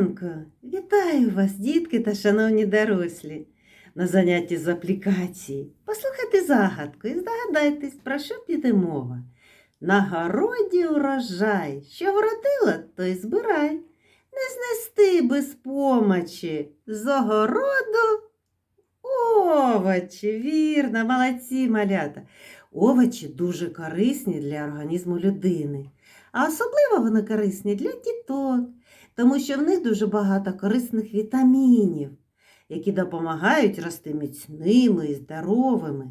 ранку! Вітаю вас, дітки та шановні дорослі, на занятті з аплікації. Послухайте загадку і здогадайтесь, про що піде мова. На городі урожай, що вродила, то й збирай. Не знести без помочі з огороду овочі. Вірно, молодці малята. Овочі дуже корисні для організму людини, а особливо вони корисні для діток тому що в них дуже багато корисних вітамінів, які допомагають рости міцними і здоровими.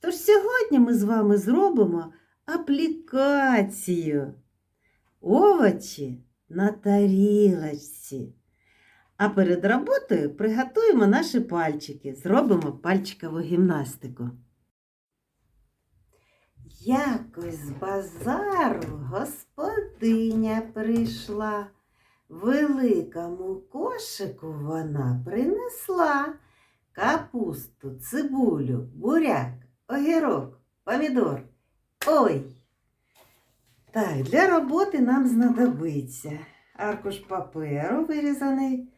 Тож сьогодні ми з вами зробимо аплікацію овочі на тарілочці. А перед роботою приготуємо наші пальчики, зробимо пальчикову гімнастику. Якось з базару господиня прийшла. Великому кошику вона принесла капусту, цибулю, буряк, огірок, помідор. Ой. Так, для роботи нам знадобиться аркуш паперу, вирізаний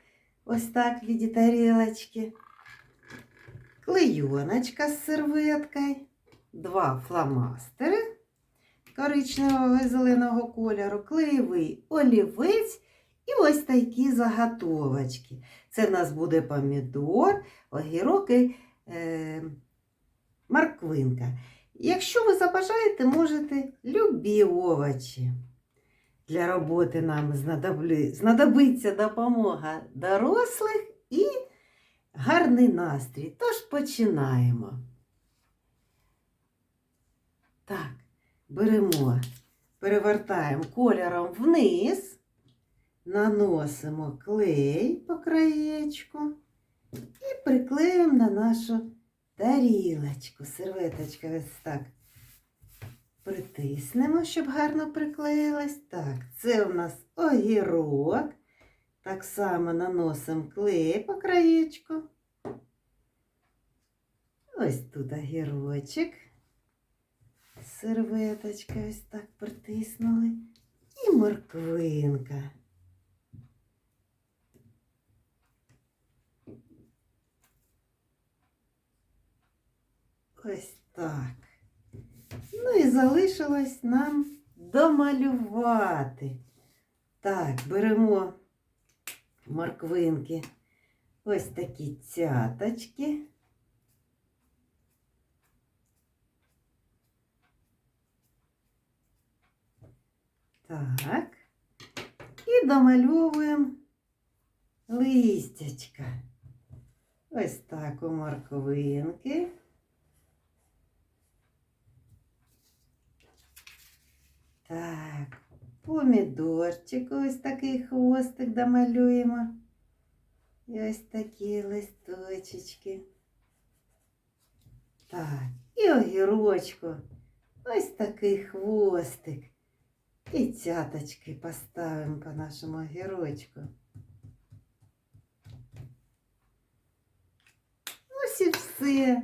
ось так в віді тарілочки, клейоночка з серветкою, два фломастери коричневого і зеленого кольору, клеєвий олівець. І ось такі заготовочки. Це в нас буде помідор, огірок і е, морквинка. Якщо ви забажаєте, можете любі овочі. Для роботи нам знадобиться допомога дорослих і гарний настрій. Тож починаємо. Так, беремо, перевертаємо кольором вниз. Наносимо клей по краєчку і приклеїмо на нашу тарілочку. Серветочка ось так притиснемо, щоб гарно приклеїлась. Так, це у нас огірок. Так само наносимо клей по краєчку. Ось тут огірочок. Серветочка ось так притиснули. І морквинка. Ось так. Ну і залишилось нам домалювати. Так, беремо морквинки. Ось такі цяточки. Так. І домальовуємо листячка. Ось так у морквинки. Так, помідорчик, ось такий хвостик домалюємо. І ось такі листочечки. Так, і огірочку. Ось такий хвостик. І цяточки поставимо по нашому огірочку. Ось і все.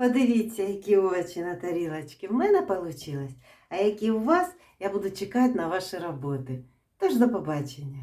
Подивіться, які овочі на тарілочці в мене вийшло. А які у вас, я буду чекати на ваші роботи. Тож до побачення.